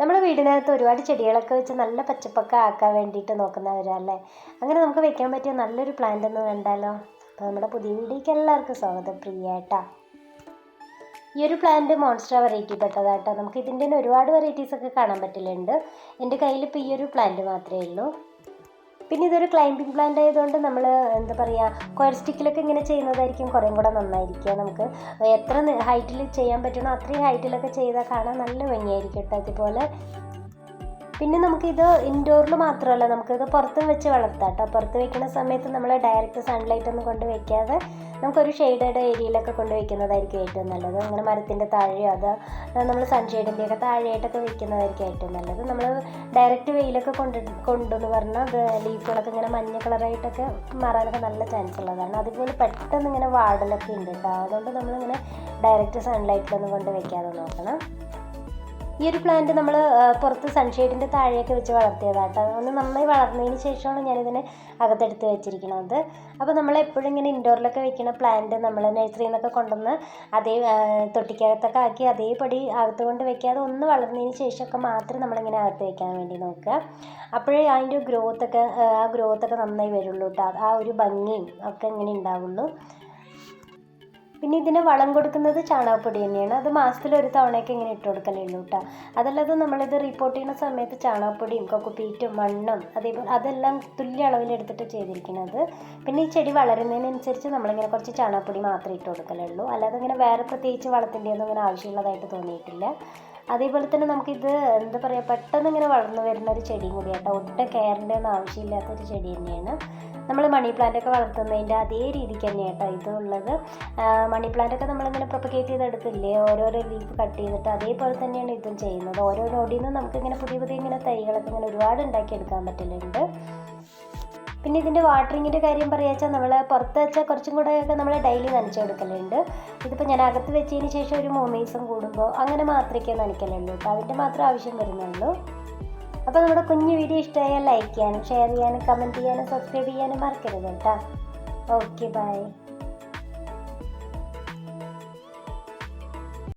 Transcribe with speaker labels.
Speaker 1: നമ്മൾ വീടിനകത്ത് ഒരുപാട് ചെടികളൊക്കെ വെച്ച് നല്ല പച്ചപ്പൊക്കെ ആക്കാൻ വേണ്ടിയിട്ട് നോക്കുന്നവരല്ലേ? അങ്ങനെ നമുക്ക് വെക്കാൻ പറ്റിയ നല്ലൊരു പ്ലാന്റ് ഒന്ന് കണ്ടാലോ? അപ്പോൾ നമ്മുടെ പുതിയ വീഡിയോയ്ക്ക് എല്ലാവർക്കും സ്വാഗതം. പ്രിയേട്ടാ ഈ ഒരു പ്ലാന്റ് മോൺസ്റ്റർ വെറൈറ്റി പെട്ടതാട്ടോ. നമുക്ക് ഇതിന്റെ ഒരുപാട് വെറൈറ്റീസ് ഒക്കെ കാണാൻ പറ്റലുണ്ട്. എന്റെ കയ്യിൽ ഇപ്പോൾ ഈ ഒരു പ്ലാന്റ് മാത്രമേ ഉള്ളൂ. പിന്നെ ഇതൊരു ക്ലൈംബിംഗ് പ്ലാന്റ് ആയതുകൊണ്ട് നമ്മൾ എന്താ പറയുക കൊയർ സ്റ്റിക്കിലൊക്കെ ഇങ്ങനെ ചെയ്യുന്നതായിരിക്കും കുറേം കൂടെ നന്നായിരിക്കുക നമുക്ക്. എത്ര ഹൈറ്റിൽ ചെയ്യാൻ പറ്റണോ അത്രയും ഹൈറ്റിലൊക്കെ ചെയ്താൽ കാണാൻ നല്ല ഭംഗിയായിരിക്കും കേട്ടോ അതുപോലെ പിന്നെ നമുക്കിത് ഇൻഡോറിൽ മാത്രമല്ല നമുക്കിത് പുറത്ത് വെച്ച് വളർത്താം കേട്ടോ പുറത്ത് വെക്കുന്ന സമയത്ത് നമ്മൾ ഡയറക്റ്റ് സൺലൈറ്റ് ഒന്നും കൊണ്ട് വെക്കാതെ നമുക്കൊരു ഷെയ്ഡഡ് ഏരിയയിലൊക്കെ കൊണ്ട് വെക്കുന്നതായിരിക്കും ഏറ്റവും നല്ലത്. അങ്ങനെ മരത്തിന്റെ താഴെയോ അത് നമ്മൾ സൺഷെയ്ഡിന്റെയൊക്കെ താഴെയായിട്ടൊക്കെ വെക്കുന്നതായിരിക്കും ഏറ്റവും നല്ലത്. നമ്മൾ ഡയറക്റ്റ് വെയിലൊക്കെ കൊണ്ട് കൊണ്ടെന്ന് പറഞ്ഞാൽ അത് ലീഫുകളൊക്കെ ഇങ്ങനെ മഞ്ഞ കളറായിട്ടൊക്കെ മാറാനൊക്കെ നല്ല ചാൻസ് ഉള്ളതാണ്. അതുപോലെ പെട്ടെന്ന് ഇങ്ങനെ വാടലൊക്കെ ഉണ്ട് കേട്ടോ അതുകൊണ്ട് നമ്മളിങ്ങനെ ഡയറക്റ്റ് സൺലൈറ്റിലൊന്നും കൊണ്ട് വെക്കാതെ നോക്കണം. ഈ ഒരു പ്ലാന്റ് നമ്മൾ പുറത്ത് സൺഷെയ്ഡിന്റെ താഴെയൊക്കെ വെച്ച് വളർത്തിയതാട്ടോ. ഒന്ന് നന്നായി വളർന്നതിന് ശേഷമാണ് ഞാനിതിനെ അകത്തെടുത്ത് വെച്ചിരിക്കുന്നത്. അപ്പോൾ നമ്മൾ എപ്പോഴും ഇങ്ങനെ ഇൻഡോറിലൊക്കെ വെക്കുന്ന പ്ലാന്റ് നമ്മൾ നഴ്സറിയിൽ നിന്നൊക്കെ കൊണ്ടുവന്ന് അതേ തൊട്ടിക്കകത്തൊക്കെ ആക്കി അതേപടി അകത്ത് കൊണ്ട് വെക്കാതെ ഒന്ന് വളർന്നതിന് ശേഷമൊക്കെ മാത്രം നമ്മളിങ്ങനെ അകത്ത് വെക്കാൻ വേണ്ടി നോക്കുക. അപ്പോഴേ അതിന്റെ ഗ്രോത്തൊക്കെ ആ ഗ്രോത്തൊക്കെ നന്നായി വരുള്ളൂ കേട്ടോ ആ ഒരു ഭംഗിയും ഒക്കെ ഇങ്ങനെ ഉണ്ടാവുള്ളൂ. പിന്നെ ഇതിന് വളം കൊടുക്കുന്നത് ചാണകപ്പൊടി തന്നെയാണ്. അത് മാസത്തിൽ ഒരു തവണയൊക്കെ ഇങ്ങനെ ഇട്ട് കൊടുക്കലേ ഉള്ളൂ കേട്ടോ. അതല്ലാതെ നമ്മളിത് റിപ്പോർട്ട് ചെയ്യുന്ന സമയത്ത് ചാണകപ്പൊടിയും കൊക്കുപീറ്റും മണ്ണും അതേപോലെ അതെല്ലാം തുല്യ അളവിലെടുത്തിട്ട് ചെയ്തിരിക്കുന്നത്. പിന്നെ ഈ ചെടി വളരുന്നതിനനുസരിച്ച് നമ്മളിങ്ങനെ കുറച്ച് ചാണകപ്പൊടി മാത്രമേ ഇട്ട് കൊടുക്കലുള്ളൂ. അല്ലാതെ ഇങ്ങനെ വേറെ പ്രത്യേകിച്ച് വളത്തിന്റെ ഒന്നും ഇങ്ങനെ ആവശ്യമുള്ളതായിട്ട് തോന്നിയിട്ടില്ല. അതേപോലെ തന്നെ നമുക്കിത് എന്താ പറയുക പെട്ടെന്ന് ഇങ്ങനെ വളർന്നു വരുന്ന ഒരു ചെടിയും കൂടിയാട്ടോ ഒട്ടും കെയറിന്റെ ഒന്നും ആവശ്യമില്ലാത്തൊരു ചെടി തന്നെയാണ്. മണി പ്ലാന്റ് ഒക്കെ വളർത്തുന്നതിന്റെ അതേ രീതിക്ക് തന്നെ കേട്ടോ ഇത് ഉള്ളത് മണി പ്ലാന്റ് ഒക്കെ നമ്മളിങ്ങനെ പ്രൊപ്പഗേറ്റ് ചെയ്തെടുക്കില്ലേ ഓരോരോ ലീഫ് കട്ട് ചെയ്തിട്ട് അതേപോലെ തന്നെയാണ് ഇതും ചെയ്യുന്നത്. ഓരോ നോടിയിൽ നിന്നും നമുക്കിങ്ങനെ പുതിയ പുതിയ ഇങ്ങനെ തൈകളൊക്കെ ഇങ്ങനെ ഒരുപാട് ഉണ്ടാക്കിയെടുക്കാൻ പറ്റലുണ്ട്. പിന്നെ ഇതിന്റെ വാട്ടറിങ്ങിന്റെ കാര്യം പറയുക നമ്മൾ പുറത്ത് വെച്ചാൽ കുറച്ചും കൂടെ ഒക്കെ നമ്മൾ ഡെയിലി നനച്ചെടുക്കലുണ്ട്. ഇതിപ്പോൾ ഞാൻ അകത്ത് വെച്ചതിന് ശേഷം ഒരു മൂന്ന് ദിവസം കൂടുമ്പോൾ അങ്ങനെ മാത്രമേ നനയ്ക്കലുള്ളൂ അപ്പോൾ അതിന്റെ മാത്രം ആവശ്യം വരുന്നുള്ളൂ. അപ്പോൾ നമ്മുടെ കുഞ്ഞു വീഡിയോ ഇഷ്ടമായാൽ ലൈക്ക് ചെയ്യാനും ഷെയർ ചെയ്യാനും കമന്റ് ചെയ്യാനും സബ്സ്ക്രൈബ് ചെയ്യാനും മറക്കരുത് കേട്ടോ. Okay bye